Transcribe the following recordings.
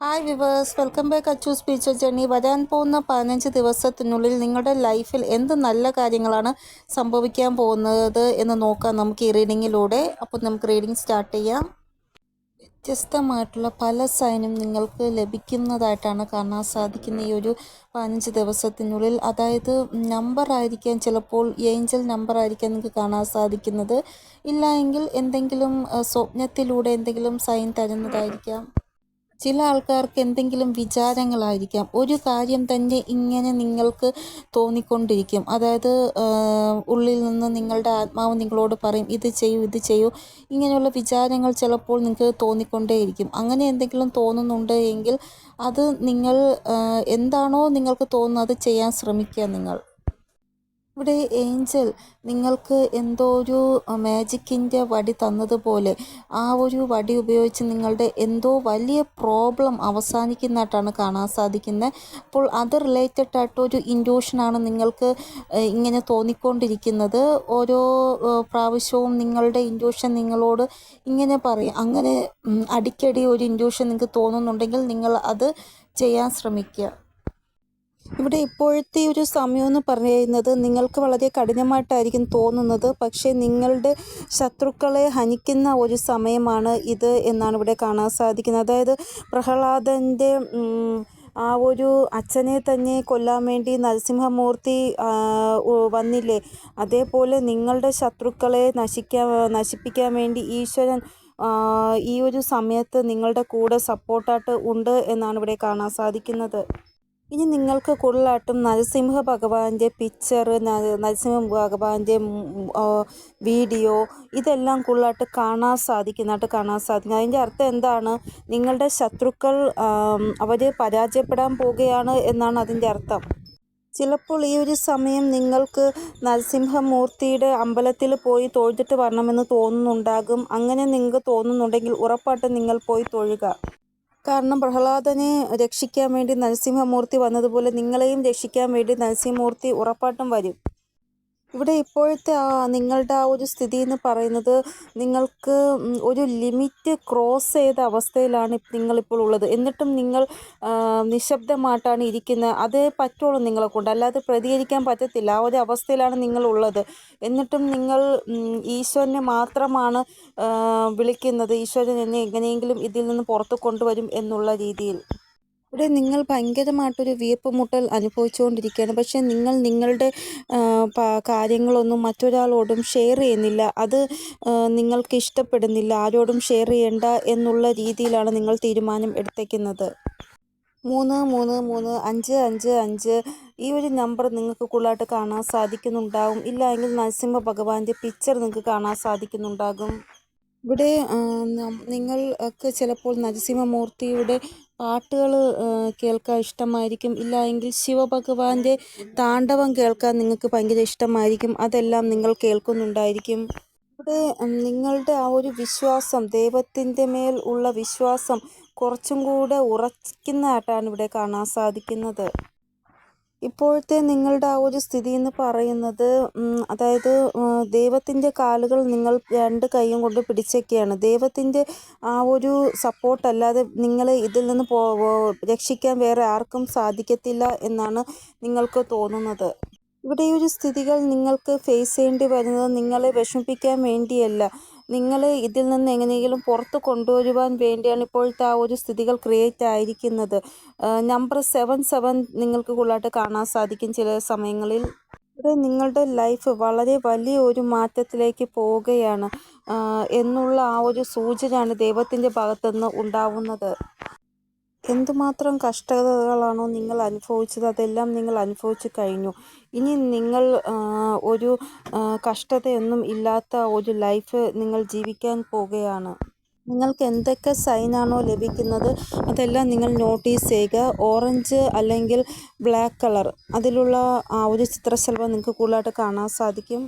Hi viewers welcome back Achu speech journey വരാൻ പോകുന്ന പതിനഞ്ച് ദിവസത്തിനുള്ളിൽ നിങ്ങളുടെ ലൈഫിൽ എന്ത് നല്ല കാര്യങ്ങളാണ് സംഭവിക്കാൻ പോകുന്നത് എന്ന് നോക്കാം നമുക്ക് ഈ റീഡിങ്ങിലൂടെ അപ്പോൾ നമുക്ക് റീഡിങ് സ്റ്റാർട്ട് ചെയ്യാം. വ്യത്യസ്തമായിട്ടുള്ള പല സൈനും നിങ്ങൾക്ക് ലഭിക്കുന്നതായിട്ടാണ് കാണാൻ സാധിക്കുന്ന ഈ ഒരു പതിനഞ്ച് ദിവസത്തിനുള്ളിൽ. അതായത് നമ്പർ ആയിരിക്കാൻ ചിലപ്പോൾ ഏഞ്ചൽ നമ്പർ ആയിരിക്കാൻ നിങ്ങൾക്ക് കാണാൻ സാധിക്കുന്നത്. ഇല്ല എങ്കിൽ എന്തെങ്കിലും സ്വപ്നത്തിലൂടെ എന്തെങ്കിലും സൈൻ തരുന്നതായിരിക്കാം. ചില ആൾക്കാർക്ക് എന്തെങ്കിലും വിചാരങ്ങളായിരിക്കാം. ഒരു കാര്യം തന്നെ ഇങ്ങനെ നിങ്ങൾക്ക് തോന്നിക്കൊണ്ടിരിക്കും. അതായത് ഉള്ളിൽ നിന്ന് നിങ്ങളുടെ ആത്മാവ് നിങ്ങളോട് പറയും ഇത് ചെയ്യൂ ഇത് ചെയ്യൂ. ഇങ്ങനെയുള്ള വിചാരങ്ങൾ ചിലപ്പോൾ നിങ്ങൾക്ക് തോന്നിക്കൊണ്ടേയിരിക്കും. അങ്ങനെ എന്തെങ്കിലും തോന്നുന്നുണ്ട് എങ്കിൽ അത് നിങ്ങൾ എന്താണോ നിങ്ങൾക്ക് തോന്നുന്നത് അത് ചെയ്യാൻ ശ്രമിക്കുക നിങ്ങൾ. ഇവിടെ ഏഞ്ചൽ നിങ്ങൾക്ക് എന്തോ ഒരു മാജിക്കിന്റെ വടി തന്നതുപോലെ ആ ഒരു വടി ഉപയോഗിച്ച് നിങ്ങളുടെ എന്തോ വലിയ പ്രോബ്ലം അവസാനിക്കുന്നതായിട്ടാണ് കാണാൻ സാധിക്കുന്നത്. അപ്പോൾ അത് റിലേറ്റഡ് ആയിട്ട് ഒരു ഇൻഡ്യൂഷനാണ് നിങ്ങൾക്ക് ഇങ്ങനെ തോന്നിക്കൊണ്ടിരിക്കുന്നത്. ഓരോ പ്രാവശ്യവും നിങ്ങളുടെ ഇൻഡ്യൂഷൻ നിങ്ങളോട് ഇങ്ങനെ പറയും. അങ്ങനെ അടിക്കടി ഒരു ഇൻഡ്യൂഷൻ നിങ്ങൾക്ക് തോന്നുന്നുണ്ടെങ്കിൽ നിങ്ങൾ അത് ചെയ്യാൻ ശ്രമിക്കുക. ഇവിടെ ഇപ്പോഴത്തെ ഒരു സമയം എന്ന് പറയുന്നത് നിങ്ങൾക്ക് വളരെ കഠിനമായിട്ടായിരിക്കും തോന്നുന്നത്. പക്ഷേ നിങ്ങളുടെ ശത്രുക്കളെ ഹനിക്കുന്ന ഒരു സമയമാണ് ഇത് എന്നാണ് ഇവിടെ കാണാൻ സാധിക്കുന്നത്. അതായത് പ്രഹ്ലാദന്റെ ആ ഒരു അച്ഛനെ തന്നെ കൊല്ലാൻ വേണ്ടി നരസിംഹമൂർത്തി വന്നില്ലേ? അതേപോലെ നിങ്ങളുടെ ശത്രുക്കളെ നശിക്കാൻ നശിപ്പിക്കാൻ വേണ്ടി ഈശ്വരൻ ഈ ഒരു സമയത്ത് നിങ്ങളുടെ കൂടെ സപ്പോർട്ടായിട്ട് ഉണ്ട് എന്നാണ് ഇവിടെ കാണാൻ സാധിക്കുന്നത്. ഇനി നിങ്ങൾക്ക് കൂടുതലായിട്ടും നരസിംഹ ഭഗവാന്റെ പിക്ചർ നരസിംഹ ഭഗവാന്റെ വീഡിയോ ഇതെല്ലാം കൂടുതലായിട്ട് കാണാൻ സാധിക്കുന്നതായിട്ട് കാണാൻ സാധിക്കും. അതിന്റെ അർത്ഥം എന്താണ്? നിങ്ങളുടെ ശത്രുക്കൾ അവർ പരാജയപ്പെടാൻ പോവുകയാണ് എന്നാണ് അതിന്റെ അർത്ഥം. ചിലപ്പോൾ ഈ ഒരു സമയം നിങ്ങൾക്ക് നരസിംഹമൂർത്തിയുടെ അമ്പലത്തിൽ പോയി തൊഴുതിട്ട് വരണമെന്ന് തോന്നുന്നുണ്ടാകും. അങ്ങനെ നിങ്ങൾക്ക് തോന്നുന്നുണ്ടെങ്കിൽ ഉറപ്പായിട്ടും നിങ്ങൾ പോയി തൊഴുക. കാരണം പ്രഹ്ലാദനെ രക്ഷിക്കാൻ വേണ്ടി നരസിംഹമൂർത്തി വന്നതുപോലെ നിങ്ങളെയും രക്ഷിക്കാൻ വേണ്ടി നരസിംഹമൂർത്തി ഉറപ്പായിട്ടും വരും. ഇവിടെ ഇപ്പോഴത്തെ ആ നിങ്ങളുടെ ആ ഒരു സ്ഥിതി എന്ന് പറയുന്നത് നിങ്ങൾക്ക് ഒരു ലിമിറ്റ് ക്രോസ് ചെയ്ത അവസ്ഥയിലാണ് നിങ്ങളിപ്പോൾ ഉള്ളത്. എന്നിട്ടും നിങ്ങൾ നിശബ്ദമായിട്ടാണ് ഇരിക്കുന്നത്. അതേ പറ്റുള്ളൂ നിങ്ങളെ കൊണ്ട് അല്ലാതെ പ്രതികരിക്കാൻ പറ്റത്തില്ല. ആ ഒരു അവസ്ഥയിലാണ് നിങ്ങൾ ഉള്ളത്. എന്നിട്ടും നിങ്ങൾ ഈശ്വരനെ മാത്രമാണ് വിളിക്കുന്നത്. ഈശ്വരൻ എന്നെ എങ്ങനെയെങ്കിലും ഇതിൽ നിന്ന് പുറത്തു കൊണ്ടുവരും എന്നുള്ള രീതിയിൽ. ഇവിടെ നിങ്ങൾ ഭയങ്കരമായിട്ടൊരു വീർപ്പുമുട്ടൽ അനുഭവിച്ചുകൊണ്ടിരിക്കുകയാണ്. പക്ഷേ നിങ്ങൾ നിങ്ങളുടെ കാര്യങ്ങളൊന്നും മറ്റൊരാളോടും ഷെയർ ചെയ്യുന്നില്ല. അത് നിങ്ങൾക്ക് ഇഷ്ടപ്പെടുന്നില്ല. ആരോടും ഷെയർ ചെയ്യേണ്ട എന്നുള്ള രീതിയിലാണ് നിങ്ങൾ തീരുമാനം എടുത്തേക്കുന്നത്. മൂന്ന് മൂന്ന് മൂന്ന് അഞ്ച് അഞ്ച് അഞ്ച് ഈ ഒരു നമ്പർ നിങ്ങൾക്ക് കൂടുതലായിട്ട് കാണാൻ സാധിക്കുന്നുണ്ടാകും ഇല്ല എങ്കിൽ നരസിംഹ ഭഗവാന്റെ പിക്ചർ നിങ്ങൾക്ക് കാണാൻ സാധിക്കുന്നുണ്ടാകും. ഇവിടെ നിങ്ങൾക്ക് ചിലപ്പോൾ നരസിംഹമൂർത്തിയുടെ പാട്ടുകൾ കേൾക്കാൻ ഇഷ്ടമായിരിക്കും. ഇല്ല എങ്കിൽ ശിവഭഗവാന്റെ താണ്ഡവം കേൾക്കാൻ നിങ്ങൾക്ക് ഭയങ്കര ഇഷ്ടമായിരിക്കും. അതെല്ലാം നിങ്ങൾ കേൾക്കുന്നുണ്ടായിരിക്കും. ഇവിടെ നിങ്ങളുടെ ആ ഒരു വിശ്വാസം ദൈവത്തിന്റെ മേൽ ഉള്ള വിശ്വാസം കുറച്ചും കൂടെ ഉറയ്ക്കുന്നതായിട്ടാണ് ഇവിടെ കാണാൻ സാധിക്കുന്നത്. ഇപ്പോഴത്തെ നിങ്ങളുടെ ആ ഒരു സ്ഥിതി എന്ന് പറയുന്നത് അതായത് ദൈവത്തിന്റെ കാലുകൾ നിങ്ങൾ രണ്ട് കൈയും കൊണ്ട് പിടിച്ചൊക്കെയാണ്. ദൈവത്തിന്റെ ആ ഒരു സപ്പോർട്ട് അല്ലാതെ നിങ്ങളെ ഇതിൽ നിന്ന് പോ രക്ഷിക്കാൻ വേറെ ആർക്കും സാധിക്കത്തില്ല എന്നാണ് നിങ്ങൾക്ക് തോന്നുന്നത്. ഇവിടെ ഒരു സ്ഥിതികൾ നിങ്ങൾക്ക് ഫേസ് ചെയ്യേണ്ടി വരുന്നത് നിങ്ങളെ വിഷമിപ്പിക്കാൻ വേണ്ടിയല്ല. നിങ്ങളെ ഇതിൽ നിന്ന് എങ്ങനെയെങ്കിലും പുറത്ത് കൊണ്ടുവരുവാൻ വേണ്ടിയാണ് ഇപ്പോഴത്തെ ആ ഒരു സ്ഥിതികൾ ക്രിയേറ്റ് ആയിരിക്കുന്നത്. നമ്പർ സെവൻ സെവൻ നിങ്ങൾക്ക് കൂടുതലായിട്ട് കാണാൻ സാധിക്കും ചില സമയങ്ങളിൽ. ഇവിടെ നിങ്ങളുടെ ലൈഫ് വളരെ വലിയ ഒരു മാറ്റത്തിലേക്ക് പോവുകയാണ് എന്നുള്ള ആ ഒരു സൂചനയാണ് ദൈവത്തിന്റെ ഭാഗത്തുനിന്ന് ഉണ്ടാവുന്നത്. എന്തുമാത്രം കഷ്ടതകളാണോ നിങ്ങൾ അനുഭവിച്ചത് അതെല്ലാം നിങ്ങൾ അനുഭവിച്ചു കഴിഞ്ഞു. ഇനി നിങ്ങൾ ഒരു കഷ്ടതയൊന്നും ഇല്ലാത്ത ഒരു ലൈഫ് നിങ്ങൾ ജീവിക്കാൻ പോവുകയാണ്. നിങ്ങൾക്ക് എന്തൊക്കെ സൈനാണോ ലഭിക്കുന്നത് അതെല്ലാം നിങ്ങൾ നോട്ടീസ് ചെയ്യുക. ഓറഞ്ച് അല്ലെങ്കിൽ ബ്ലാക്ക് കളർ അതിലുള്ള ആ ഒരു ചിത്രശലഭം നിങ്ങൾക്ക് കൂടുതലായിട്ട് കാണാൻ സാധിക്കും.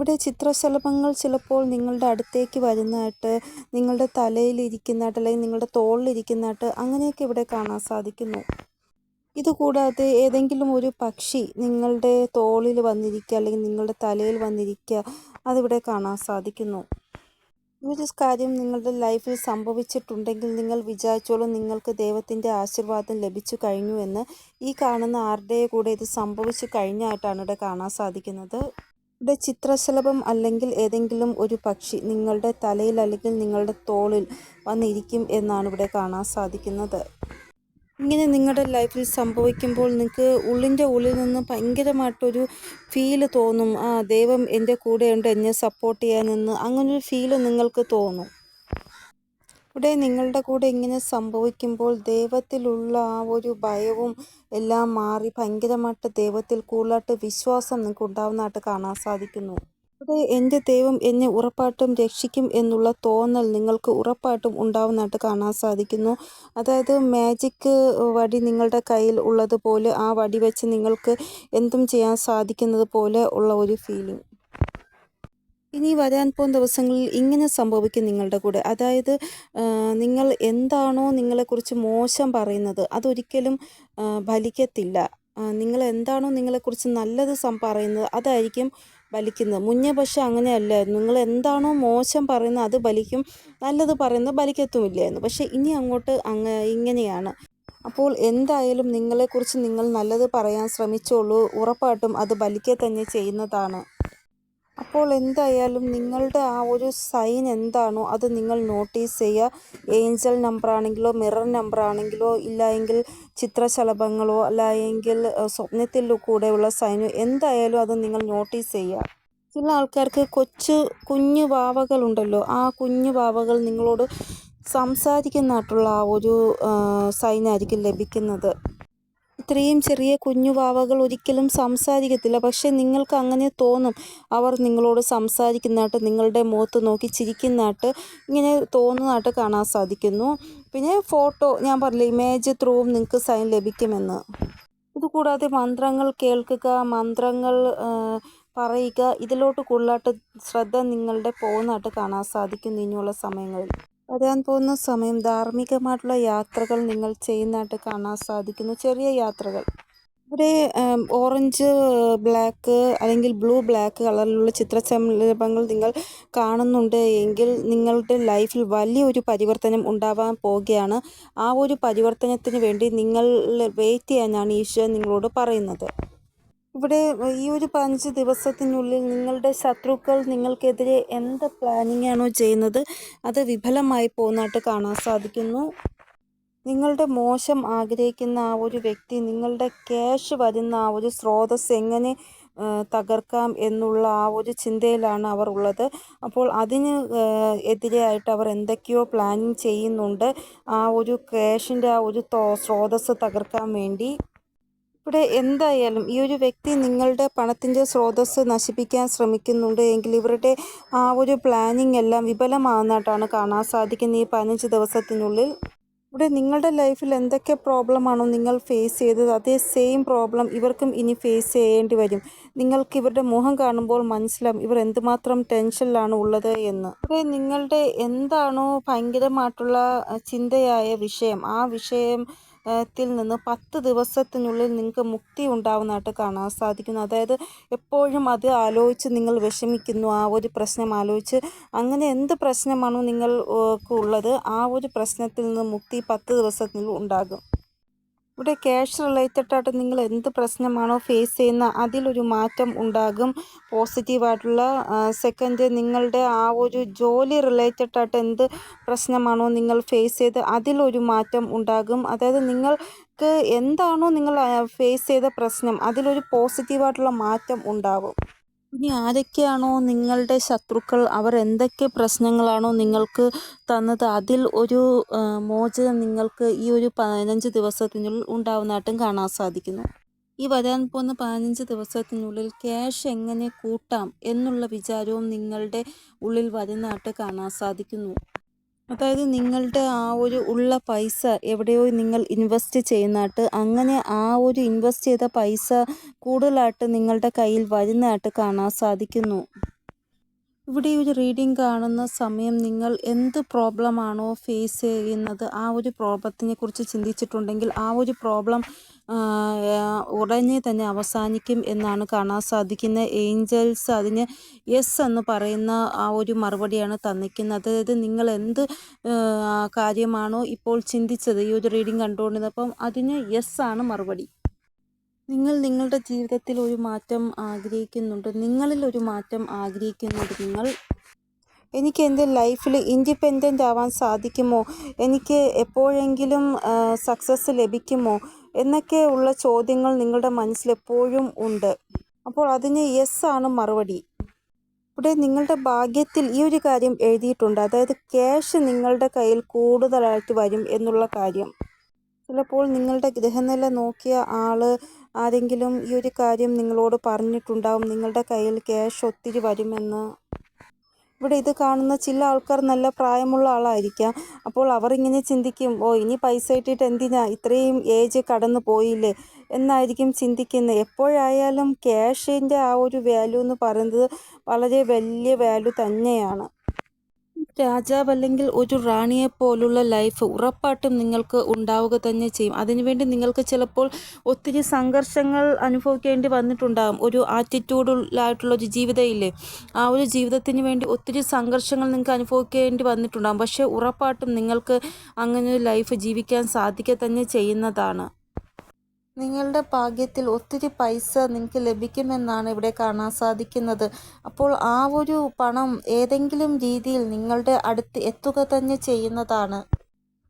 ഇവിടെ ചിത്രശലഭങ്ങൾ ചിലപ്പോൾ നിങ്ങളുടെ അടുത്തേക്ക് വരുന്നതായിട്ട് നിങ്ങളുടെ തലയിലിരിക്കുന്നതായിട്ട് അല്ലെങ്കിൽ നിങ്ങളുടെ തോളിലിരിക്കുന്നതായിട്ട് അങ്ങനെയൊക്കെ ഇവിടെ കാണാൻ സാധിക്കുന്നു. ഇതുകൂടാതെ ഏതെങ്കിലും ഒരു പക്ഷി നിങ്ങളുടെ തോളിൽ വന്നിരിക്കുക അല്ലെങ്കിൽ നിങ്ങളുടെ തലയിൽ വന്നിരിക്കുക അതിവിടെ കാണാൻ സാധിക്കുന്നു. ഒരു കാര്യം നിങ്ങളുടെ ലൈഫിൽ സംഭവിച്ചിട്ടുണ്ടെങ്കിൽ നിങ്ങൾ വിചാരിച്ചോളൂ നിങ്ങൾക്ക് ദൈവത്തിന്റെ ആശീർവാദം ലഭിച്ചു കഴിഞ്ഞു എന്ന്. ഈ കാണുന്ന ആരുടെ കൂടെ ഇത് സംഭവിച്ചു കഴിഞ്ഞായിട്ടാണ് ഇവിടെ കാണാൻ സാധിക്കുന്നത്. ഇവിടെ ചിത്രശലഭം അല്ലെങ്കിൽ ഏതെങ്കിലും ഒരു പക്ഷി നിങ്ങളുടെ തലയിൽ അല്ലെങ്കിൽ നിങ്ങളുടെ തോളിൽ വന്നിരിക്കും എന്നാണ് ഇവിടെ കാണാൻ സാധിക്കുന്നത്. ഇങ്ങനെ നിങ്ങളുടെ ലൈഫിൽ സംഭവിക്കുമ്പോൾ നിങ്ങൾക്ക് ഉള്ളിന്റെ ഉള്ളിൽ നിന്ന് ഭയങ്കരമായിട്ടൊരു ഫീൽ തോന്നും. ആ ദൈവം എന്റെ കൂടെയുണ്ട് എന്നെ സപ്പോർട്ട് ചെയ്യാനെന്ന് അങ്ങനൊരു ഫീൽ നിങ്ങൾക്ക് തോന്നും. ഇവിടെ നിങ്ങളുടെ കൂടെ ഇങ്ങനെ സംഭവിക്കുമ്പോൾ ദൈവത്തിലുള്ള ആ ഒരു ഭയവും എല്ലാം മാറി ഭയങ്കരമായിട്ട് ദൈവത്തിൽ കൂടുതലായിട്ട് വിശ്വാസം നിങ്ങൾക്ക് ഉണ്ടാവുന്നതായിട്ട് കാണാൻ സാധിക്കുന്നു. ഇവിടെ എന്റെ ദൈവം എന്നെ ഉറപ്പായിട്ടും രക്ഷിക്കും എന്നുള്ള തോന്നൽ നിങ്ങൾക്ക് ഉറപ്പായിട്ടും ഉണ്ടാവുന്നതായിട്ട് കാണാൻ സാധിക്കുന്നു. അതായത് മാജിക് വടി നിങ്ങളുടെ കയ്യിൽ ഉള്ളതുപോലെ ആ വടി വെച്ച് നിങ്ങൾക്ക് എന്തും ചെയ്യാൻ സാധിക്കുന്നത് പോലെ ഉള്ള ഒരു ഫീലിംഗ് ഇനി വരാൻ പോകുന്ന ദിവസങ്ങളിൽ ഇങ്ങനെ സംഭവിക്കും നിങ്ങളുടെ കൂടെ. അതായത് നിങ്ങൾ എന്താണോ നിങ്ങളെക്കുറിച്ച് മോശം പറയുന്നത് അതൊരിക്കലും ഫലിക്കത്തില്ല. നിങ്ങൾ എന്താണോ നിങ്ങളെക്കുറിച്ച് നല്ലത് സം പറയുന്നത് അതായിരിക്കും ബലിക്കുന്നത് മുന്നേ പക്ഷേ അങ്ങനെയല്ലായിരുന്നു. നിങ്ങൾ എന്താണോ മോശം പറയുന്നത് അത് ബലിക്കും നല്ലത് പറയുന്നത് ബലിക്കത്തുമില്ലായിരുന്നു പക്ഷേ ഇനി അങ്ങോട്ട് അങ്ങ് ഇങ്ങനെയാണ്. അപ്പോൾ എന്തായാലും നിങ്ങളെക്കുറിച്ച് നിങ്ങൾ നല്ലത് പറയാൻ ശ്രമിച്ചോളൂ. ഉറപ്പായിട്ടും അത് ബലിക്കുക തന്നെ ചെയ്യുന്നതാണ്. അപ്പോൾ എന്തായാലും നിങ്ങളുടെ ആ ഒരു സൈൻ എന്താണോ അത് നിങ്ങൾ നോട്ടീസ് ചെയ്യുക. ഏഞ്ചൽ നമ്പർ ആണെങ്കിലോ മിറർ നമ്പർ ആണെങ്കിലോ ഇല്ല എങ്കിൽ ചിത്രശലഭങ്ങളോ അല്ല എങ്കിൽ സ്വപ്നത്തിൽ കൂടെയുള്ള സൈനോ എന്തായാലും അത് നിങ്ങൾ നോട്ടീസ് ചെയ്യുക. ചില ആൾക്കാർക്ക് കൊച്ചു കുഞ്ഞു വാവകളുണ്ടല്ലോ ആ കുഞ്ഞു വാവകൾ നിങ്ങളോട് സംസാരിക്കുന്നതായിട്ടുള്ള ആ ഒരു സൈനായിരിക്കും ലഭിക്കുന്നത്. ഇത്രയും ചെറിയ കുഞ്ഞു വാവകൾ ഒരിക്കലും സംസാരിക്കത്തില്ല. പക്ഷെ നിങ്ങൾക്ക് അങ്ങനെ തോന്നും. അവർ നിങ്ങളോട് സംസാരിക്കുന്നതായിട്ട് നിങ്ങളുടെ മുഖത്ത് നോക്കി ചിരിക്കുന്നതായിട്ട് ഇങ്ങനെ തോന്നുന്നതായിട്ട് കാണാൻ സാധിക്കുന്നു. പിന്നെ ഫോട്ടോ ഞാൻ പറഞ്ഞില്ല ഇമേജ് ത്രൂവും നിങ്ങൾക്ക് സൈൻ ലഭിക്കുമെന്ന്. ഇതുകൂടാതെ മന്ത്രങ്ങൾ കേൾക്കുക മന്ത്രങ്ങൾ പറയുക ഇതിലോട്ട് കൂടുതലായിട്ട് ശ്രദ്ധ നിങ്ങളുടെ പോകുന്നതായിട്ട് കാണാൻ സാധിക്കുന്നു ഇനിയുള്ള സമയങ്ങളിൽ. വരാൻ പോകുന്ന സമയം ധാർമ്മികമായിട്ടുള്ള യാത്രകൾ നിങ്ങൾ ചെയ്യുന്നതായിട്ട് കാണാൻ സാധിക്കുന്നു. ചെറിയ യാത്രകൾ. ഇവിടെ ഓറഞ്ച് ബ്ലാക്ക് അല്ലെങ്കിൽ ബ്ലൂ ബ്ലാക്ക് കളറിലുള്ള ചിത്രശലഭങ്ങൾ നിങ്ങൾ കാണുന്നുണ്ട് എങ്കിൽ നിങ്ങളുടെ ലൈഫിൽ വലിയൊരു പരിവർത്തനം ഉണ്ടാവാൻ പോവുകയാണ് ആ ഒരു പരിവർത്തനത്തിന് വേണ്ടി നിങ്ങൾ വെയിറ്റ് ചെയ്യാനാണ് ഈശ്വരൻ നിങ്ങളോട് പറയുന്നത്. ഇവിടെ ഈ ഒരു പതിനഞ്ച് ദിവസത്തിനുള്ളിൽ നിങ്ങളുടെ ശത്രുക്കൾ നിങ്ങൾക്കെതിരെ എന്ത് പ്ലാനിങ് ആണോ ചെയ്യുന്നത് അത് വിഫലമായി പോകുന്നതായിട്ട് കാണാൻ സാധിക്കുന്നു. നിങ്ങളുടെ മോശം ആഗ്രഹിക്കുന്ന ആ ഒരു വ്യക്തി നിങ്ങളുടെ ക്യാഷ് വരുന്ന ആ ഒരു സ്രോതസ് എങ്ങനെ തകർക്കാം എന്നുള്ള ആ ഒരു ചിന്തയിലാണ് അവർ ഉള്ളത്. അപ്പോൾ അതിന് എതിരെയായിട്ട് അവർ എന്തൊക്കെയോ പ്ലാനിങ് ചെയ്യുന്നുണ്ട്. ആ ഒരു ക്യാഷിന്റെ ആ ഒരു സ്രോതസ് തകർക്കാൻ വേണ്ടി. ഇവിടെ എന്തായാലും ഈ ഒരു വ്യക്തി നിങ്ങളുടെ പണത്തിന്റെ സ്രോതസ്സ് നശിപ്പിക്കാൻ ശ്രമിക്കുന്നുണ്ട് എങ്കിൽ ഇവരുടെ ആ ഒരു പ്ലാനിങ് എല്ലാം വിഫലമാകുന്നതായിട്ടാണ് കാണാൻ സാധിക്കുന്നത് ഈ പതിനഞ്ച് ദിവസത്തിനുള്ളിൽ. ഇവിടെ നിങ്ങളുടെ ലൈഫിൽ എന്തൊക്കെ പ്രോബ്ലമാണോ നിങ്ങൾ ഫേസ് ചെയ്തത് അതേ സെയിം പ്രോബ്ലം ഇവർക്കും ഇനി ഫേസ് ചെയ്യേണ്ടി വരും. നിങ്ങൾക്ക് ഇവരുടെ മുഖം കാണുമ്പോൾ മനസ്സിലാവും ഇവർ എന്തുമാത്രം ടെൻഷനിലാണ് ഉള്ളത് എന്ന്. ഇവിടെ നിങ്ങളുടെ എന്താണോ ഭയങ്കരമായിട്ടുള്ള ചിന്തയായ വിഷയം ആ വിഷയം ത്തിൽ നിന്ന് പത്ത് ദിവസത്തിനുള്ളിൽ നിങ്ങൾക്ക് മുക്തി ഉണ്ടാവുന്നതായിട്ട് കാണാൻ സാധിക്കുന്നു. അതായത് എപ്പോഴും അത് ആലോചിച്ച് നിങ്ങൾ വിഷമിക്കുന്നു. ആ ഒരു പ്രശ്നം ആലോചിച്ച് അങ്ങനെ എന്ത് പ്രശ്നമാണോ നിങ്ങൾക്കുള്ളത് ആ ഒരു പ്രശ്നത്തിൽ നിന്ന് മുക്തി പത്ത് ദിവസത്തിനുള്ളിൽ ഉണ്ടാകും. ഇവിടെ ക്യാഷ് റിലേറ്റഡ് ആയിട്ട് നിങ്ങൾ എന്ത് പ്രശ്നമാണോ ഫേസ് ചെയ്യുന്ന അതിലൊരു മാറ്റം ഉണ്ടാകും. പോസിറ്റീവായിട്ടുള്ള സെക്കൻഡ് നിങ്ങളുടെ ആ ഒരു ജോലി റിലേറ്റഡ് ആയിട്ട് എന്ത് പ്രശ്നമാണോ നിങ്ങൾ ഫേസ് ചെയ്ത് അതിലൊരു മാറ്റം ഉണ്ടാകും. അതായത് നിങ്ങൾക്ക് എന്താണോ നിങ്ങൾ ഫേസ് ചെയ്ത പ്രശ്നം അതിലൊരു പോസിറ്റീവായിട്ടുള്ള മാറ്റം ഉണ്ടാകും ഇനി ആരൊക്കെയാണോ നിങ്ങളുടെ ശത്രുക്കൾ? അവർ എന്തൊക്കെ പ്രശ്നങ്ങളാണോ നിങ്ങൾക്ക് തന്നത്? അതിൽ ഒരു മോചനം നിങ്ങൾക്ക് ഈ ഒരു പതിനഞ്ച് ദിവസത്തിനുള്ളിൽ ഉണ്ടാവുന്നതായിട്ടും കാണാൻ സാധിക്കുന്നു. ഈ വരാൻ പോകുന്ന പതിനഞ്ച് ദിവസത്തിനുള്ളിൽ ക്യാഷ് എങ്ങനെ കൂട്ടാം എന്നുള്ള വിചാരവും നിങ്ങളുടെ ഉള്ളിൽ വരുന്നതായിട്ട് കാണാൻ സാധിക്കുന്നു. അതായത് നിങ്ങളുടെ ആ ഒരു ഉള്ള പൈസ എവിടെയോ നിങ്ങൾ ഇൻവെസ്റ്റ് ചെയ്യുന്നതായിട്ട് അങ്ങനെ ആ ഒരു ഇൻവെസ്റ്റ് ചെയ്ത പൈസ കൂടുതലായിട്ട് നിങ്ങളുടെ കയ്യിൽ വരുന്നതായിട്ട് കാണാൻ സാധിക്കുന്നു. ഇവിടെ ഒരു റീഡിംഗ് കാണുന്ന സമയം നിങ്ങൾ എന്ത് പ്രോബ്ലമാണോ ഫേസ് ചെയ്യുന്നത് ആ ഒരു പ്രോബ്ലത്തിനെ കുറിച്ച് ചിന്തിച്ചിട്ടുണ്ടെങ്കിൽ ആ ഒരു പ്രോബ്ലം ഉടനെ തന്നെ അവസാനിക്കും എന്നാണ് കാണാൻ സാധിക്കുന്നത്. ഏഞ്ചൽസ് അതിന് യെസ് എന്ന് പറയുന്ന ആ ഒരു മറുപടിയാണ് തന്നിക്കുന്നത് അതായത് നിങ്ങൾ എന്ത് കാര്യമാണോ ഇപ്പോൾ ചിന്തിച്ചത്? ഈ ഒരു റീഡിംഗ് കണ്ടുകൊണ്ടിരുന്നപ്പം അതിന് യെസ് ആണ് മറുപടി. നിങ്ങൾ നിങ്ങളുടെ ജീവിതത്തിൽ ഒരു മാറ്റം ആഗ്രഹിക്കുന്നുണ്ട്. നിങ്ങളിൽ ഒരു മാറ്റം ആഗ്രഹിക്കുന്നുണ്ട് നിങ്ങൾ. എനിക്ക് എന്റെ ലൈഫിൽ ഇൻഡിപെൻഡന്റ് ആവാൻ സാധിക്കുമോ? എനിക്ക് എപ്പോഴെങ്കിലും സക്സസ് ലഭിക്കുമോ? എന്നൊക്കെ ഉള്ള ചോദ്യങ്ങൾ നിങ്ങളുടെ മനസ്സിൽ എപ്പോഴും ഉണ്ട്. അപ്പോൾ അതിന് യെസ് ആണ് മറുപടി. ഇവിടെ നിങ്ങളുടെ ഭാഗ്യത്തിൽ ഈ ഒരു കാര്യം എഴുതിയിട്ടുണ്ട്. അതായത് ക്യാഷ് നിങ്ങളുടെ കയ്യിൽ കൂടുതലായിട്ട് വരും എന്നുള്ള കാര്യം. ചിലപ്പോൾ നിങ്ങളുടെ ഗ്രഹനില നോക്കിയ ആൾ ആരെങ്കിലും ഈ ഒരു കാര്യം നിങ്ങളോട് പറഞ്ഞിട്ടുണ്ടാവും. നിങ്ങളുടെ കയ്യിൽ ക്യാഷ് ഒത്തിരി വരുമെന്ന്. ഇവിടെ ഇത് കാണുന്ന ചില ആൾക്കാർ നല്ല പ്രായമുള്ള ആളായിരിക്കാം. അപ്പോൾ അവർ ഇങ്ങനെ ചിന്തിക്കും ഓ ഇനി പൈസ ഇട്ടിട്ട് എന്തിനാ? ഇത്രയും ഏജ് കടന്നു പോയില്ലേ? എന്നായിരിക്കും ചിന്തിക്കുന്നത്. എപ്പോഴായാലും ക്യാഷിന്റെ ആ ഒരു വാല്യൂ എന്ന് പറയുന്നത് വളരെ വലിയ വാല്യൂ തന്നെയാണ്. രാജാവ് അല്ലെങ്കിൽ ഒരു റാണിയെ പോലുള്ള ലൈഫ് ഉറപ്പായിട്ടും നിങ്ങൾക്ക് ഉണ്ടാവുക തന്നെ ചെയ്യും. അതിനുവേണ്ടി നിങ്ങൾക്ക് ചിലപ്പോൾ ഒത്തിരി സംഘർഷങ്ങൾ അനുഭവിക്കേണ്ടി വന്നിട്ടുണ്ടാകും ഒരു ആറ്റിറ്റ്യൂഡിലായിട്ടുള്ള ഒരു ജീവിതമില്ലേ ആ ഒരു ജീവിതത്തിന് വേണ്ടി ഒത്തിരി സംഘർഷങ്ങൾ നിങ്ങൾക്ക് അനുഭവിക്കേണ്ടി വന്നിട്ടുണ്ടാകും പക്ഷേ ഉറപ്പായിട്ടും നിങ്ങൾക്ക് അങ്ങനെ ഒരു ലൈഫ് ജീവിക്കാൻ സാധിക്കുക തന്നെ ചെയ്യുന്നതാണ്. നിങ്ങളുടെ ഭാഗ്യത്തിൽ ഒത്തിരി പൈസ നിങ്ങൾക്ക് ലഭിക്കുമെന്നാണ് ഇവിടെ കാണാൻ സാധിക്കുന്നത്. അപ്പോൾ ആ ഒരു പണം ഏതെങ്കിലും രീതിയിൽ നിങ്ങളുടെ അടുത്ത് എത്തുക തന്നെ ചെയ്യുന്നതാണ്.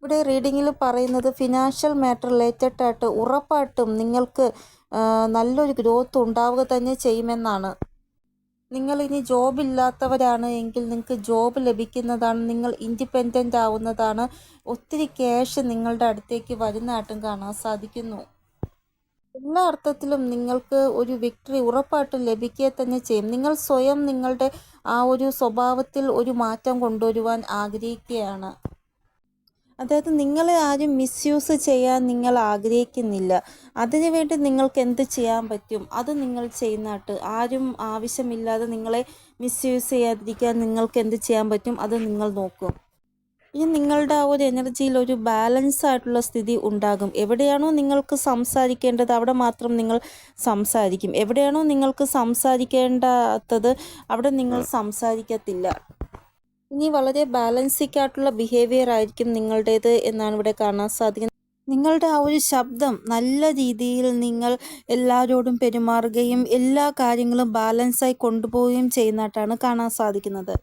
ഇവിടെ റീഡിങ്ങിൽ പറയുന്നത് ഫിനാൻഷ്യൽ മാറ്റർ റിലേറ്റഡ് ആയിട്ട് ഉറപ്പായിട്ടും നിങ്ങൾക്ക് നല്ലൊരു ഗ്രോത്ത് ഉണ്ടാവുക തന്നെ ചെയ്യുമെന്നാണ്. നിങ്ങൾ ഇനി ജോബ് ഇല്ലാത്തവരാണ് എങ്കിൽ നിങ്ങൾക്ക് ജോബ് ലഭിക്കുന്നതാണ് നിങ്ങൾ ഇൻഡിപെൻഡന്റ് ആവുന്നതാണ്. ഒത്തിരി ക്യാഷ് നിങ്ങളുടെ അടുത്തേക്ക് വരുന്നതായിട്ടും കാണാൻ സാധിക്കുന്നു. എല്ലാ അർത്ഥത്തിലും നിങ്ങൾക്ക് ഒരു വിക്ടറി ഉറപ്പായിട്ടും ലഭിക്കുക തന്നെ ചെയ്യും. നിങ്ങൾ സ്വയം നിങ്ങളുടെ ആ ഒരു സ്വഭാവത്തിൽ ഒരു മാറ്റം കൊണ്ടുവരുവാൻ ആഗ്രഹിക്കുകയാണ്. അതായത് നിങ്ങളെ ആരും മിസ്യൂസ് ചെയ്യാൻ നിങ്ങൾ ആഗ്രഹിക്കുന്നില്ല. അതിനുവേണ്ടി നിങ്ങൾക്ക് എന്ത് ചെയ്യാൻ പറ്റും? അത് നിങ്ങൾ ചെയ്യുന്നതായിട്ട് ആരും ആവശ്യമില്ലാതെ നിങ്ങളെ മിസ്യൂസ് ചെയ്യാതിരിക്കാൻ നിങ്ങൾക്ക് എന്ത് ചെയ്യാൻ പറ്റും? അത് നിങ്ങൾ നോക്കും. ഇനി നിങ്ങളുടെ ആ ഒരു എനർജിയിൽ ഒരു ബാലൻസ് ആയിട്ടുള്ള സ്ഥിതി ഉണ്ടാകും. എവിടെയാണോ നിങ്ങൾക്ക് സംസാരിക്കേണ്ടത് അവിടെ മാത്രം നിങ്ങൾ സംസാരിക്കും. എവിടെയാണോ നിങ്ങൾക്ക് സംസാരിക്കേണ്ടാത്തത് അവിടെ നിങ്ങൾ സംസാരിക്കത്തില്ല. ഇനി വളരെ ബാലൻസിക് ആയിട്ടുള്ള ബിഹേവിയർ ആയിരിക്കും നിങ്ങളുടേത് എന്നാണ് ഇവിടെ കാണാൻ സാധിക്കുന്നത്. നിങ്ങളുടെ ആ ഒരു ശബ്ദം നല്ല രീതിയിൽ നിങ്ങൾ എല്ലാവരോടും പെരുമാറുകയും എല്ലാ കാര്യങ്ങളും ബാലൻസായി കൊണ്ടുപോവുകയും ചെയ്യുന്നതായിട്ടാണ് കാണാൻ സാധിക്കുന്നത്.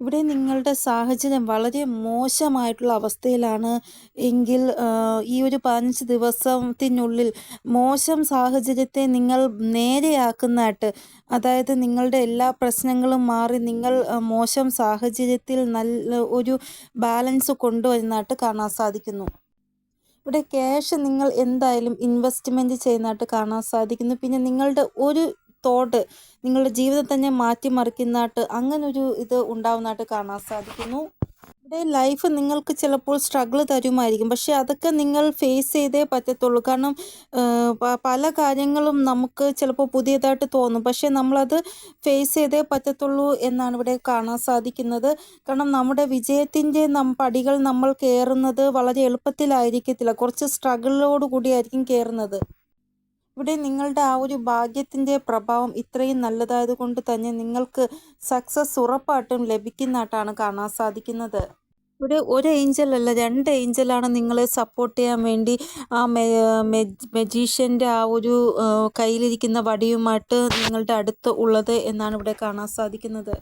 ഇവിടെ നിങ്ങളുടെ സാഹചര്യം വളരെ മോശമായിട്ടുള്ള അവസ്ഥയിലാണ് എങ്കിൽ ഈ ഒരു പതിനഞ്ച് ദിവസത്തിനുള്ളിൽ മോശം സാഹചര്യത്തെ നിങ്ങൾ നേരെയാക്കുന്നതായിട്ട് അതായത് നിങ്ങളുടെ എല്ലാ പ്രശ്നങ്ങളും മാറി നിങ്ങൾ മോശം സാഹചര്യത്തിൽ നല്ല ഒരു ബാലൻസ് കൊണ്ടുവരുന്നതായിട്ട് കാണാൻ സാധിക്കുന്നു. ഇവിടെ ക്യാഷ് നിങ്ങൾ എന്തായാലും ഇൻവെസ്റ്റ്മെന്റ് ചെയ്യുന്നതായിട്ട് കാണാൻ സാധിക്കുന്നു. പിന്നെ നിങ്ങളുടെ ഒരു തോട്ട് നിങ്ങളുടെ ജീവിതം തന്നെ മാറ്റിമറിക്കുന്നതായിട്ട് അങ്ങനൊരു ഇത് ഉണ്ടാവുന്നതായിട്ട് കാണാൻ സാധിക്കുന്നു. ഇവിടെ ലൈഫ് നിങ്ങൾക്ക് ചിലപ്പോൾ സ്ട്രഗിൾ തരുമായിരിക്കും. പക്ഷെ അതൊക്കെ നിങ്ങൾ ഫേസ് ചെയ്തേ പറ്റത്തുള്ളൂ. കാരണം പല കാര്യങ്ങളും നമുക്ക് ചിലപ്പോൾ പുതിയതായിട്ട് തോന്നും. പക്ഷെ നമ്മളത് ഫേസ് ചെയ്തേ പറ്റത്തുള്ളൂ എന്നാണ് ഇവിടെ കാണാൻ സാധിക്കുന്നത്. കാരണം നമ്മുടെ വിജയത്തിന്റെ നം പടികൾ നമ്മൾ കയറുന്നത് വളരെ എളുപ്പത്തിലായിരിക്കത്തില്ല. കുറച്ച് സ്ട്രഗിളോട് കൂടിയായിരിക്കും കയറുന്നത് ഇവിടെ നിങ്ങളുടെ ആ ഒരു ഭാഗ്യത്തിന്റെ പ്രഭാവം ഇത്രയും നല്ലതായത് കൊണ്ട് തന്നെ നിങ്ങൾക്ക് സക്സസ് ഉറപ്പായിട്ടും ലഭിക്കുന്നതായിട്ടാണ് കാണാൻ സാധിക്കുന്നത്. ഇവിടെ ഒരു ഏഞ്ചൽ അല്ല രണ്ട് ഏഞ്ചലാണ് നിങ്ങളെ സപ്പോർട്ട് ചെയ്യാൻ വേണ്ടി ആ മെജീഷ്യന്റെ ആ ഒരു കയ്യിലിരിക്കുന്ന വടിയുമായിട്ട് നിങ്ങളുടെ അടുത്ത് ഉള്ളത് എന്നാണ് ഇവിടെ കാണാൻ സാധിക്കുന്നത്.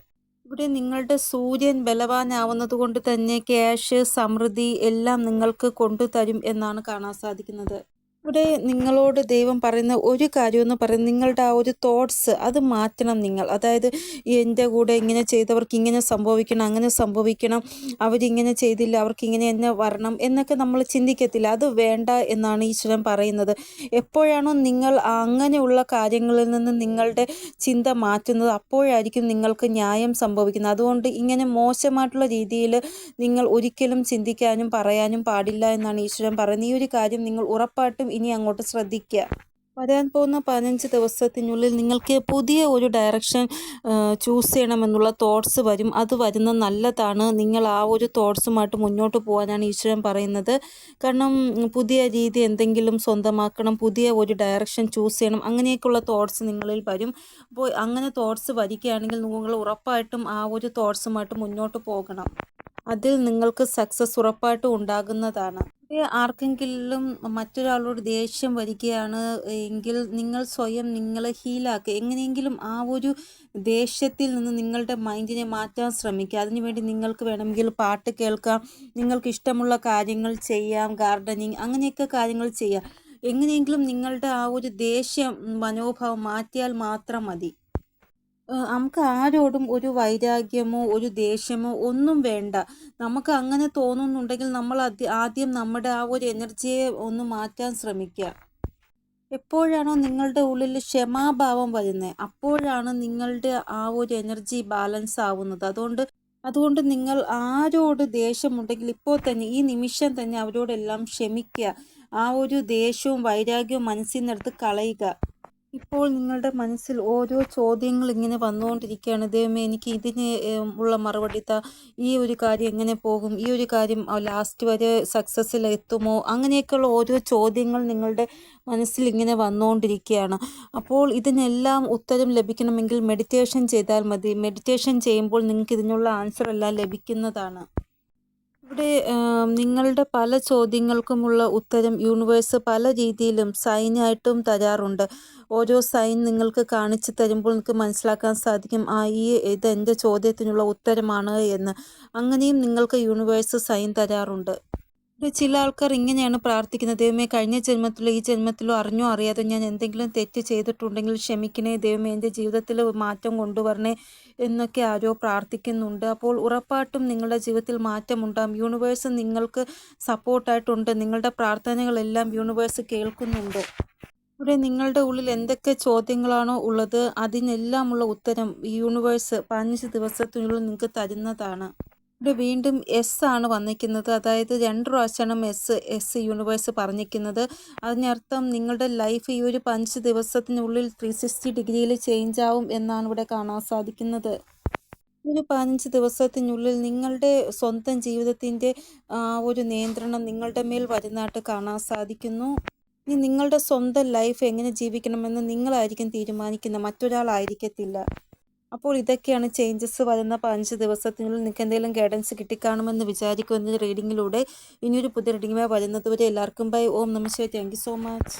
ഇവിടെ നിങ്ങളുടെ സൂര്യൻ ബലവാനാവുന്നത് കൊണ്ട് തന്നെ ക്യാഷ് സമൃദ്ധി എല്ലാം നിങ്ങൾക്ക് കൊണ്ടുതരും എന്നാണ് കാണാൻ സാധിക്കുന്നത്. ഇവിടെ നിങ്ങളോട് ദൈവം പറയുന്ന ഒരു കാര്യം എന്ന് പറയുന്നത് നിങ്ങളുടെ ആ ഒരു തോട്ട്സ് അത് മാറ്റണം നിങ്ങൾ. അതായത് എന്റെ കൂടെ ഇങ്ങനെ ചെയ്തവർക്ക് ഇങ്ങനെ സംഭവിക്കണം അങ്ങനെ സംഭവിക്കണം അവരിങ്ങനെ ചെയ്തില്ല അവർക്ക് ഇങ്ങനെ എന്നെ വരണം എന്നൊക്കെ നമ്മൾ ചിന്തിക്കത്തില്ല. അത് വേണ്ട എന്നാണ് ഈശ്വരൻ പറയുന്നത്. എപ്പോഴാണോ നിങ്ങൾ അങ്ങനെയുള്ള കാര്യങ്ങളിൽ നിന്ന് നിങ്ങളുടെ ചിന്ത മാറ്റുന്നത് അപ്പോഴായിരിക്കും നിങ്ങൾക്ക് ന്യായം സംഭവിക്കുന്നത്. അതുകൊണ്ട് ഇങ്ങനെ മോശമായിട്ടുള്ള രീതിയിൽ നിങ്ങൾ ഒരിക്കലും ചിന്തിക്കാനും പറയാനും പാടില്ല എന്നാണ് ഈശ്വരൻ പറയുന്നത്. ഈ ഒരു കാര്യം നിങ്ങൾ ഉറപ്പായിട്ടും ഇനി അങ്ങോട്ട് ശ്രദ്ധിക്കുക വരാൻ പോകുന്ന പതിനഞ്ച് ദിവസത്തിനുള്ളിൽ നിങ്ങൾക്ക് പുതിയ ഒരു ഡയറക്ഷൻ ചൂസ് ചെയ്യണമെന്നുള്ള തോട്ട്സ് വരും. അത് വരുന്ന നല്ലതാണ്. നിങ്ങൾ ആ ഒരു തോട്ട്സുമായിട്ട് മുന്നോട്ട് പോകാനാണ് ഈശ്വരൻ പറയുന്നത്. കാരണം പുതിയ രീതി എന്തെങ്കിലും സ്വന്തമാക്കണം പുതിയ ഒരു ഡയറക്ഷൻ ചൂസ് ചെയ്യണം അങ്ങനെയൊക്കെയുള്ള തോട്ട്സ് നിങ്ങളിൽ വരും. അപ്പോൾ അങ്ങനെ തോട്ട്സ് വരികയാണെങ്കിൽ നിങ്ങൾ ഉറപ്പായിട്ടും ആ ഒരു തോട്ട്സുമായിട്ട് മുന്നോട്ട് പോകണം. അതിൽ നിങ്ങൾക്ക് സക്സസ് ഉറപ്പായിട്ടും ഉണ്ടാകുന്നതാണ്. ആർക്കെങ്കിലും മറ്റൊരാളോട് ദേഷ്യം വരികയാണ് എങ്കിൽ നിങ്ങൾ സ്വയം നിങ്ങളെ ഹീലാക്കുക എങ്ങനെയെങ്കിലും ആ ഒരു ദേഷ്യത്തിൽ നിന്ന് നിങ്ങളുടെ മൈൻഡിനെ മാറ്റാൻ ശ്രമിക്കുക അതിനുവേണ്ടി നിങ്ങൾക്ക് വേണമെങ്കിൽ പാട്ട് കേൾക്കാം നിങ്ങൾക്ക് ഇഷ്ടമുള്ള കാര്യങ്ങൾ ചെയ്യാം ഗാർഡനിങ് അങ്ങനെയൊക്കെ കാര്യങ്ങൾ ചെയ്യാം. എങ്ങനെയെങ്കിലും നിങ്ങളുടെ ആ ഒരു ദേഷ്യം മനോഭാവം മാറ്റിയാൽ മാത്രം മതി. നമുക്ക് ആരോടും ഒരു വൈരാഗ്യമോ ഒരു ദേഷ്യമോ ഒന്നും വേണ്ട. നമുക്ക് അങ്ങനെ തോന്നുന്നുണ്ടെങ്കിൽ നമ്മൾ ആദ്യം നമ്മുടെ ആ ഒരു എനർജിയെ ഒന്ന് മാറ്റാൻ ശ്രമിക്കുക. എപ്പോഴാണോ നിങ്ങളുടെ ഉള്ളിൽ ക്ഷമാഭാവം വരുന്നത് അപ്പോഴാണ് നിങ്ങളുടെ ആ ഒരു എനർജി ബാലൻസ് ആവുന്നത്. അതുകൊണ്ട് അതുകൊണ്ട് നിങ്ങൾ ആരോട് ദേഷ്യമുണ്ടെങ്കിൽ ഇപ്പോൾ തന്നെ ഈ നിമിഷം തന്നെ അവരോടെല്ലാം ക്ഷമിക്കുക. ആ ഒരു ദേഷ്യവും വൈരാഗ്യവും മനസ്സിൽ നിന്നെടുത്ത് കളയുക. ഇപ്പോൾ നിങ്ങളുടെ മനസ്സിൽ ഓരോ ചോദ്യങ്ങൾ ഇങ്ങനെ വന്നുകൊണ്ടിരിക്കുകയാണ്. ദൈവമേ എനിക്ക് ഇതിന് ഉള്ള മറുപടി താ. ഈ ഒരു കാര്യം എങ്ങനെ പോകും? ഈ ഒരു കാര്യം ലാസ്റ്റ് വരെ സക്സസ്സിൽ എത്തുമോ? അങ്ങനെയൊക്കെയുള്ള ഓരോ ചോദ്യങ്ങൾ നിങ്ങളുടെ മനസ്സിൽ ഇങ്ങനെ വന്നുകൊണ്ടിരിക്കുകയാണ്. അപ്പോൾ ഇതിനെല്ലാം ഉത്തരം ലഭിക്കണമെങ്കിൽ മെഡിറ്റേഷൻ ചെയ്താൽ മതി. മെഡിറ്റേഷൻ ചെയ്യുമ്പോൾ നിങ്ങൾക്ക് ഇതിനുള്ള ആൻസർ എല്ലാം ലഭിക്കുന്നതാണ്. ഇവിടെ നിങ്ങളുടെ പല ചോദ്യങ്ങൾക്കുമുള്ള ഉത്തരം യൂണിവേഴ്സ് പല രീതിയിലും സൈനായിട്ടും തരാറുണ്ട്. ഓരോ സൈൻ നിങ്ങൾക്ക് കാണിച്ചു തരുമ്പോൾ നിങ്ങൾക്ക് മനസ്സിലാക്കാൻ സാധിക്കും ആ ഈ ഇത് എന്റെ ചോദ്യത്തിനുള്ള ഉത്തരമാണ് എന്ന്. അങ്ങനെയും നിങ്ങൾക്ക് യൂണിവേഴ്സ് സൈൻ തരാറുണ്ട്. ചില ആൾക്കാർ ഇങ്ങനെയാണ് പ്രാർത്ഥിക്കുന്നത്. ദൈവമേ കഴിഞ്ഞ ജന്മത്തിലോ ഈ ജന്മത്തിലോ അറിഞ്ഞോ അറിയാതെ ഞാൻ എന്തെങ്കിലും തെറ്റ് ചെയ്തിട്ടുണ്ടെങ്കിൽ ക്ഷമിക്കണേ. ദൈവമേ എന്റെ ജീവിതത്തിൽ മാറ്റം കൊണ്ടുവരണേ എന്നൊക്കെ ആരോ പ്രാർത്ഥിക്കുന്നുണ്ട്. അപ്പോൾ ഉറപ്പായിട്ടും നിങ്ങളുടെ ജീവിതത്തിൽ മാറ്റമുണ്ടാകും. യൂണിവേഴ്സ് നിങ്ങൾക്ക് സപ്പോർട്ടായിട്ടുണ്ട്. നിങ്ങളുടെ പ്രാർത്ഥനകളെല്ലാം യൂണിവേഴ്സ് കേൾക്കുന്നുണ്ട്. ഇവിടെ നിങ്ങളുടെ ഉള്ളിൽ എന്തൊക്കെ ചോദ്യങ്ങളാണോ ഉള്ളത് അതിനെല്ലാമുള്ള ഉത്തരം ഈ യൂണിവേഴ്സ് പതിനഞ്ച് ദിവസത്തിനുള്ളിൽ നിങ്ങൾക്ക് തരുന്നതാണ്. ഇവിടെ വീണ്ടും എസ് ആണ് വന്നിരിക്കുന്നത് അതായത് രണ്ട് പ്രാവശ്യമാണ് എസ് എസ് യൂണിവേഴ്സ് പറഞ്ഞിരിക്കുന്നത്. അതിനർത്ഥം നിങ്ങളുടെ ലൈഫ് ഈ ഒരു പഞ്ച് ദിവസത്തിനുള്ളിൽ ത്രീ സിക്സ്റ്റി ഡിഗ്രിയിൽ ചേഞ്ച് ആവും എന്നാണ് ഇവിടെ കാണാൻ സാധിക്കുന്നത്. ഒരു പതിനഞ്ച് ദിവസത്തിനുള്ളിൽ നിങ്ങളുടെ സ്വന്തം ജീവിതത്തിന്റെ ഒരു നിയന്ത്രണം നിങ്ങളുടെ മേൽ വരുന്നതായിട്ട് കാണാൻ സാധിക്കുന്നു. ഇനി നിങ്ങളുടെ സ്വന്തം ലൈഫ് എങ്ങനെ ജീവിക്കണമെന്ന് നിങ്ങളായിരിക്കും തീരുമാനിക്കുന്നത്. മറ്റൊരാളായിരിക്കത്തില്ല അപ്പോൾ ഇതൊക്കെയാണ് ചേഞ്ചസ് വരുന്ന പതിനഞ്ച് ദിവസത്തിനുള്ളിൽ നിങ്ങൾക്ക് എന്തെങ്കിലും ഗൈഡൻസ് കിട്ടിക്കാണുമെന്ന് വിചാരിക്കുന്ന റീഡിങ്ങിലൂടെ ഇനിയൊരു പുതിയ റീഡിങ്ങുമായി വരുന്നതുവരെ എല്ലാവർക്കും ബൈ ഓം നമസ്തേ താങ്ക് സോ മച്ച്